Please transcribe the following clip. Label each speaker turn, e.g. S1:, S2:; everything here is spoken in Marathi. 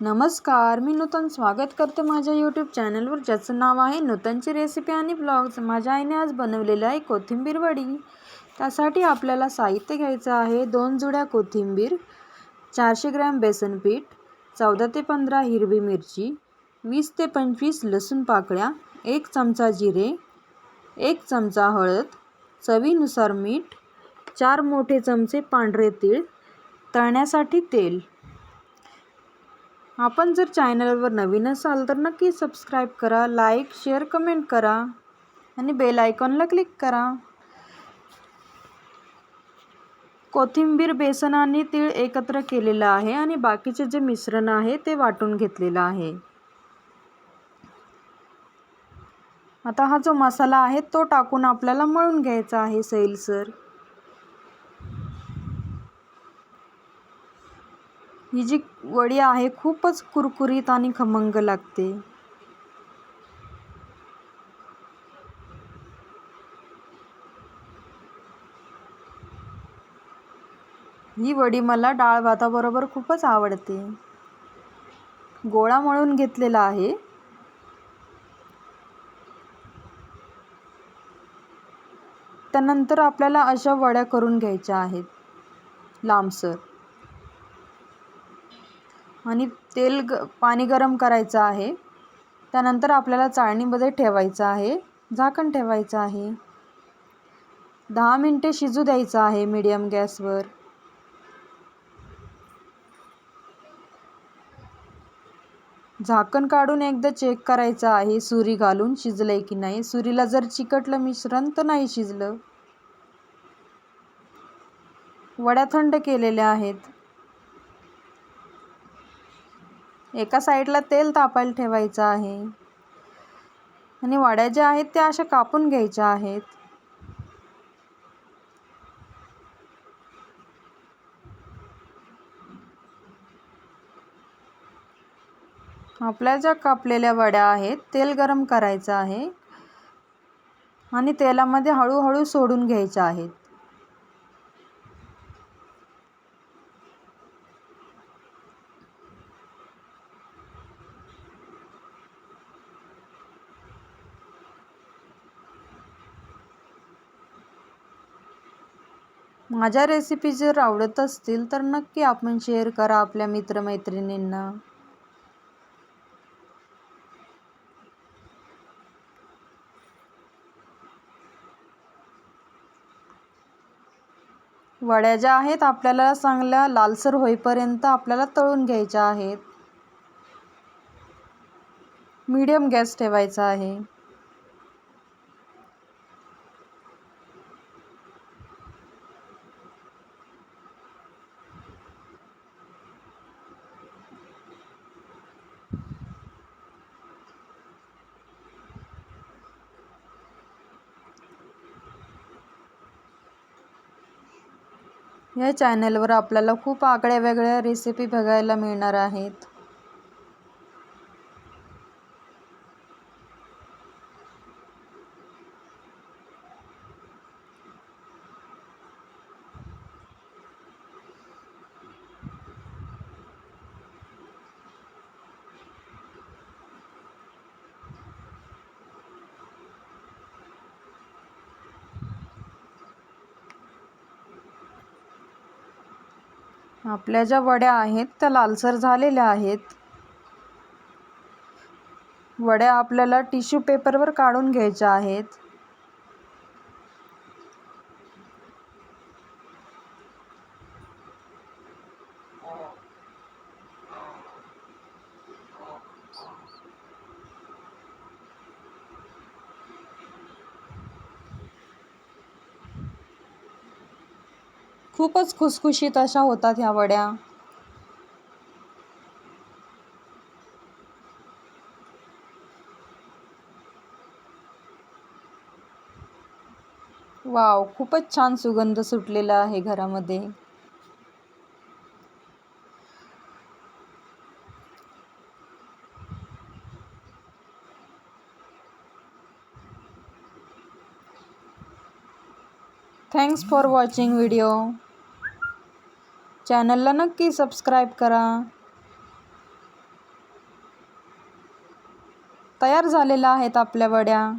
S1: नमस्कार मी नूतन स्वागत करते माझ्या यूट्यूब चॅनलवर ज्याचं नाव आहे नूतनची रेसिपी आणि ब्लॉग्स माझ्या आईने आज बनवलेलं आहे कोथिंबीर वडी. त्यासाठी आपल्याला साहित्य घ्यायचं आहे दोन जुड्या कोथिंबीर चारशे ग्रॅम बेसन पीठ चौदा ते पंधरा हिरवी मिरची वीस ते पंचवीस लसूण पाकळ्या एक चमचा जिरे एक चमचा हळद चवीनुसार मीठ चार मोठे चमचे पांढरे तीळ तळण्यासाठी तेल आपण जर चॅनलवर नवीन असाल तर नक्की सबस्क्राईब करा लाईक शेअर कमेंट करा आणि बेल आयकॉनला क्लिक करा. कोथिंबीर बेसन आणि तीळ एकत्र केलेलं आहे आणि बाकीचे जे मिश्रण आहे ते वाटून घेतलेलं आहे. आता हा जो मसाला आहे तो टाकून आपल्याला मळून घ्यायचा आहे सैलसर. ही जी वडी आहे खूपच कुरकुरीत आणि खमंग लागते. ही वडी मला डाळ भाताबरोबर खूपच आवडते. गोळा मळून घेतलेला आहे. त्यानंतर आपल्याला अशा वड्या करून घ्यायच्या आहेत. लांबसर आणि तेल ग पाणी गरम करायचं आहे. त्यानंतर आपल्याला चाळणीमध्ये ठेवायचं आहे. झाकण ठेवायचं आहे. दहा मिनटे शिजू द्यायचं आहे मीडियम गॅसवर. झाकण काढून एकदा चेक करायचं आहे सुरी घालून शिजलंय की नाही. सुरीला जर चिकटलं मिश्रण तर नाही शिजलं. वड्या थंड केलेल्या आहेत. एका साईडला तेल तापायला ठेवायचं आहे. आणि वड्या ज्या आहेत त्या अशा कापून घ्यायच्या आहेत. आपल्या ज्या कापलेल्या वड्या आहेत तेल गरम करायचं आहे. आणि तेलामध्ये हळूहळू सोडून घ्यायच्या आहेत. माझ्या रेसिपी जर आवडत असतील तर नक्की आपण शेअर करा आपल्या मित्रमैत्रिणींना. वड्या ज्या आहेत आपल्याला चांगल्या लालसर होईपर्यंत आपल्याला तळून घ्यायच्या आहेत. मीडियम गॅस ठेवायचा आहे. या चॅनलवर आपल्याला खूप आगळ्या वेगळ्या रेसिपी बघायला मिळणार आहेत. आपल्या ज्या वड्या आहेत त्या लालसर झालेल्या आहेत. वड्या आपल्याला टिश्यू पेपरवर काढून घ्यायच्या आहेत. खूपच खुसखुशीत अशा होतात ह्या वड्या. वाव खूपच छान सुगंध सुटलेला आहे घरामध्ये. थँक्स फॉर वॉचिंग व्हिडिओ चॅनलला नक्की सबस्क्राईब करा. तयार झालेल्या आहेत आपल्या वड्या.